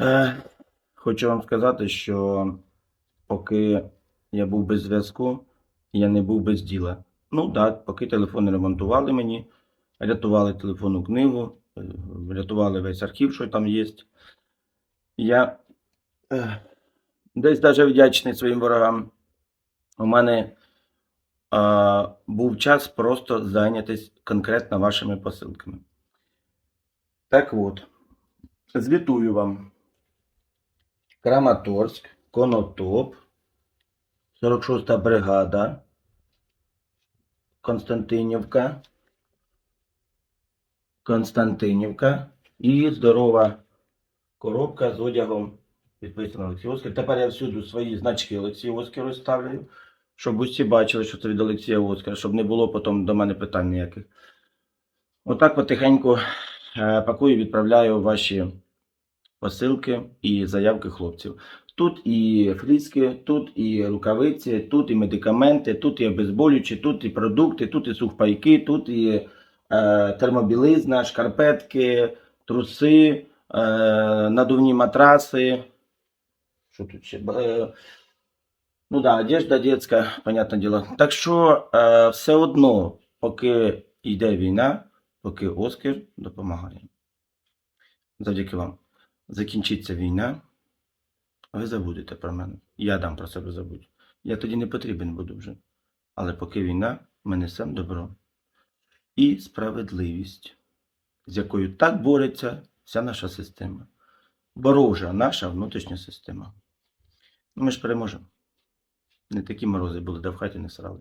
Е, Хочу вам сказати, що поки я був без зв'язку, я не був без діла. Ну так, поки телефони ремонтували мені, рятували телефонну книгу, е, рятували весь архів, що там є. Я е, десь навіть вдячний своїм ворогам. У мене е, був час просто зайнятися конкретно вашими посилками. Так от, звітую вам. Краматорськ, Конотоп, 46-та бригада, Константинівка, Константинівка і здорова коробка з одягом підписано Олексій Оскар. Тепер я всюди свої значки Олексія Оскару ставлю, щоб усі бачили, що це від Олексія Оскара, щоб не було потім до мене питань ніяких. Отак потихеньку е, пакую, відправляю ваші посилки і заявки хлопців. Тут і фліски, тут і рукавиці, тут і медикаменти, тут і обезболюючі, тут і продукти, тут і сухпайки, тут і е, термобілизна, шкарпетки, труси, е, надувні матраси. Що тут ще? Е, ну да, одежда детська, понятне діло. Так що е, все одно, поки йде війна, поки Оскар допомагає. Завдяки вам закінчиться війна, ви забудете про мене. Я дам про себе забудь. Я тоді не потрібен буду вже. Але поки війна, ми несемо добро і справедливість, з якою так бореться вся наша система. Ворожа наша внутрішня система. Ми ж переможемо. Не такі морози були, де в хаті не срали.